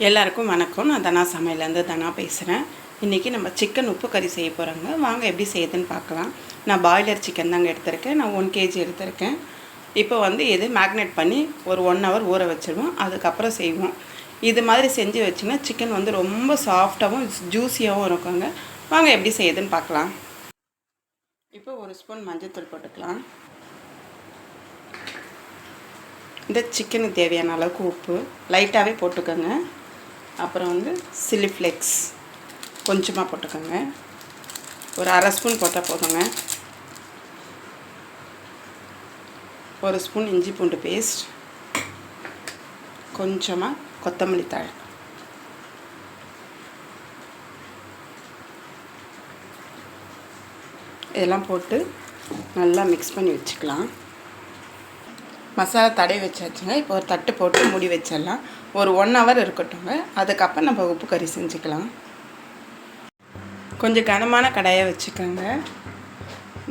எல்லாருக்கும் வணக்கம். நான் தனா சமையலேருந்து தனா பேசுகிறேன். இன்றைக்கி நம்ம சிக்கன் உப்பு கறி செய்ய போகிறோங்க. வாங்க எப்படி செய்யுதுன்னு பார்க்கலாம். நான் பாய்லர் சிக்கன் தாங்க எடுத்திருக்கேன். நான் ஒன் கேஜி எடுத்திருக்கேன். இப்போ வந்து இது மேக்னேட் பண்ணி ஒரு ஒன் ஹவர் ஊற வச்சிருவோம் அதுக்கப்புறம் செய்வோம். இது மாதிரி செஞ்சு வச்சிங்கன்னா சிக்கன் வந்து ரொம்ப சாஃப்டாகவும் ஜூஸியாகவும் இருக்குங்க. வாங்க எப்படி செய்யுதுன்னு பார்க்கலாம். இப்போ ஒரு ஸ்பூன் மஞ்சள்தூள் போட்டுக்கலாம். இந்த சிக்கனுக்கு தேவையான அளவுக்கு உப்பு. லைட்டாகவே போட்டுக்கோங்க. அப்புறம் வந்து சில்லி ஃப்ளெக்ஸ் கொஞ்சமாக போட்டுக்கோங்க. ஒரு அரை ஸ்பூன் போட்டால் போதுங்க. ஒரு ஸ்பூன் இஞ்சி பூண்டு பேஸ்ட். கொஞ்சமாக கொத்தமல்லி தாள் இதெல்லாம் போட்டு நல்லா மிக்ஸ் பண்ணி வச்சுக்கலாம். மசாலா தடவி வச்சாச்சுங்க. இப்போ ஒரு தட்டு போட்டு மூடி வச்சிடலாம். ஒரு ஒன் ஹவர் இருக்கட்டுங்க. அதுக்கப்புறம் நம்ம உப்பு கறி செஞ்சுக்கலாம். கொஞ்சம் கனமான கடாயை வச்சுக்கோங்க.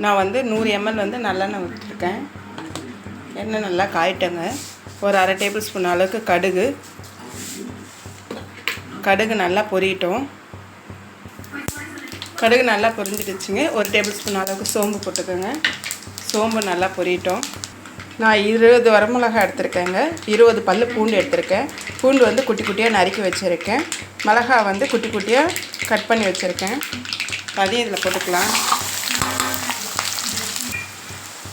நான் வந்து நூறு எம்எல் வந்து நல்லெண்ணெய் ஊற்றிருக்கேன் எண்ணெய் நல்லா காயிட்டேங்க. ஒரு அரை டேபிள் ஸ்பூன் அளவுக்கு கடுகு. கடுகு நல்லா பொரியட்டும் கடுகு நல்லா பொரிஞ்சிடுச்சுங்க. ஒரு டேபிள் ஸ்பூன் அளவுக்கு சோம்பு போட்டுக்கோங்க. சோம்பு நல்லா பொரியட்டும் நான் இருபது வரமிளகா எடுத்திருக்கேங்க. இருபது பல் பூண்டு எடுத்திருக்கேன். பூண்டு வந்து குட்டி குட்டியாக நறுக்கி வச்சுருக்கேன். மிளகா வந்து குட்டி குட்டியாக கட் பண்ணி வச்சுருக்கேன். அதையும் இதில் போட்டுக்கலாம்.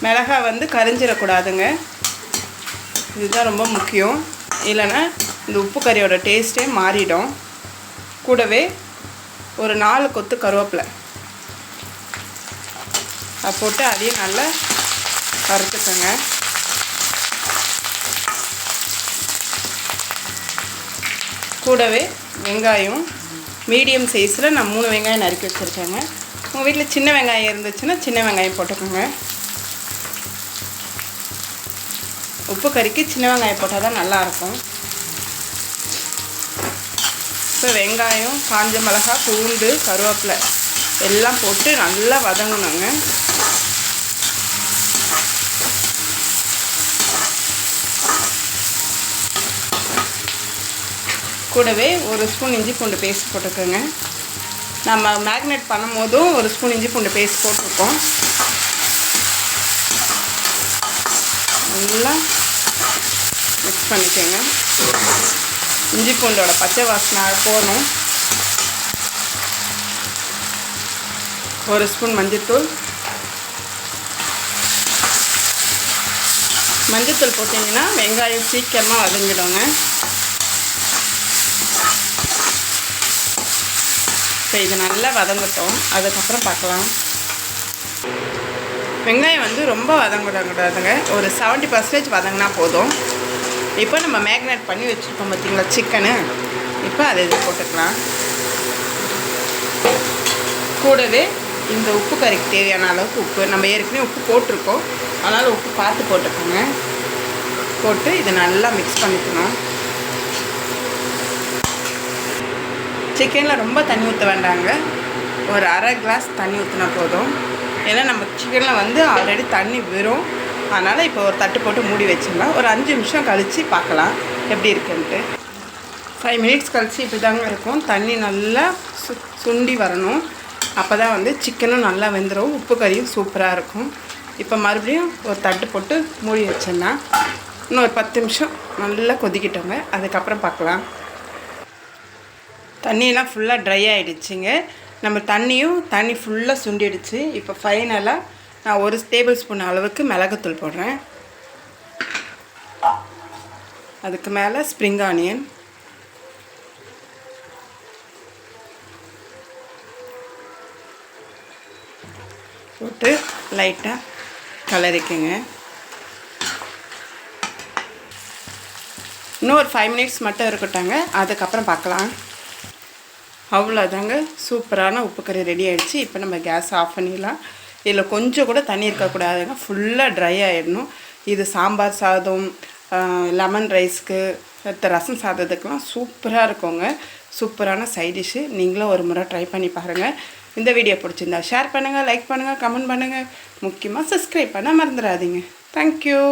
மிளகாய் வந்து கரிஞ்சிடக்கூடாதுங்க. இதுதான் ரொம்ப முக்கியம். இல்லைன்னா இந்த உப்பு கறியோட டேஸ்ட்டே மாறிடும். கூடவே ஒரு நாலு கொத்து கருவேப்பிலை. அதை போட்டு அதையும் நல்லா வறுத்துக்கோங்க. கூடவே வெங்காயம் மீடியம் சைஸில் நான் மூணு வெங்காயம் நறுக்கி வச்சுருக்கேங்க. உங்கள் வீட்டில் சின்ன வெங்காயம் இருந்துச்சுன்னா சின்ன வெங்காயம் போட்டுக்கோங்க. உப்பு கறிக்கு சின்ன வெங்காயம் போட்டால் தான் நல்லாயிருக்கும். இப்போ வெங்காயம் காஞ்ச மிளகா பூண்டு கருவேப்பிலை எல்லாம் போட்டு நல்லா வதங்கணுங்க. கூடவே ஒரு ஸ்பூன் இஞ்சி பூண்டு பேஸ்ட் போட்டுக்கோங்க. நம்ம மேக்னேட் பண்ணும் போதும் ஒரு ஸ்பூன் இஞ்சி பூண்டு பேஸ்ட் போட்டிருக்கோம். நல்லா மிக்ஸ் பண்ணிக்கோங்க. இஞ்சி பூண்டோட பச்சை வாசனை போகணும். ஒரு ஸ்பூன் மஞ்சத்தூள். மஞ்சத்தூள் போட்டிங்கன்னா வெங்காயம் சீக்கிரமாக வதங்கிடுங்க. இப்போ இது நல்லா வதங்கட்டும். அதுக்கப்புறம் பார்க்கலாம். வெங்காயம் வந்து ரொம்ப வதங்கிடக்கூடாதுங்க ஒரு செவன்ட்டி பர்சன்டேஜ் வதங்கினா போதும். இப்போ நம்ம மேக்னேட் பண்ணி வச்சுருக்கோம் பார்த்தீங்களா சிக்கனு இப்போ அதை இது போட்டுக்கலாம். கூடவே இந்த உப்பு கறிக்கு தேவையான அளவுக்கு உப்பு. நம்ம ஏற்கனவே உப்பு போட்டிருக்கோம். அதனால் உப்பு பார்த்து போட்டுக்கோங்க. போட்டு இதை நல்லா மிக்ஸ் பண்ணிக்கணும் சிக்கனில் ரொம்ப தண்ணி ஊற்ற வேண்டாங்க. ஒரு அரை கிளாஸ் தண்ணி ஊற்றினா போதும். ஏன்னா நம்ம சிக்கனில் வந்து ஆல்ரெடி தண்ணி வெறும். அதனால் இப்போ ஒரு தட்டு போட்டு மூடி வச்சிடலாம். ஒரு அஞ்சு நிமிஷம் கழித்து பார்க்கலாம். எப்படி இருக்குன்ட்டு. ஃபைவ் மினிட்ஸ் கழித்து இப்படி தாங்க இருக்கும். தண்ணி நல்லா சு சுண்டி வரணும். அப்போ தான் வந்து சிக்கனும் நல்லா வெந்துடும் உப்பு கறியும் சூப்பராக இருக்கும். இப்போ மறுபடியும் ஒரு தட்டு போட்டு மூடி வச்சிடலாம். இன்னும் ஒரு பத்து நிமிஷம் நல்லா கொதிக்கிட்டோங்க. அதுக்கப்புறம் பார்க்கலாம். தண்ணியெலாம் ஃபுல்லாக ட்ரை ஆகிடுச்சிங்க நம்ம தண்ணியும் தண்ணி ஃபுல்லாக சுண்டிடுச்சு. இப்போ ஃபைனலாக நான் ஒரு டேபிள் ஸ்பூன் அளவுக்கு மிளகுத்தூள் போடுறேன். அதுக்கு மேலே ஸ்ப்ரிங் ஆனியன் போட்டு லைட்டாக கலரிக்குங்க. இன்னும் ஒரு ஃபைவ் மினிட்ஸ் மட்டும் இருக்கட்டாங்க அதுக்கப்புறம் பார்க்கலாம். அவ்வளோதாங்க சூப்பரான உப்பு கறி ரெடி ஆகிடுச்சு இப்போ நம்ம கேஸ் ஆஃப் பண்ணிடலாம். இதில் கொஞ்சம் கூட தண்ணி இருக்கக்கூடாதுங்க. ஃபுல்லாக ட்ரை ஆகிடணும் இது சாம்பார் சாதம் லெமன் ரைஸ்க்கு ரசம் சாதத்துக்கெலாம் சூப்பராக இருக்குங்க. சூப்பரான சைட் டிஷ்ஷு நீங்களும் ஒரு முறை ட்ரை பண்ணி பாருங்கள் இந்த வீடியோ பிடிச்சிருந்தா ஷேர் பண்ணுங்கள் லைக் பண்ணுங்கள் கமெண்ட் பண்ணுங்கள் முக்கியமாக சப்ஸ்கிரைப் பண்ண மறந்துடாதீங்க. தேங்க்யூ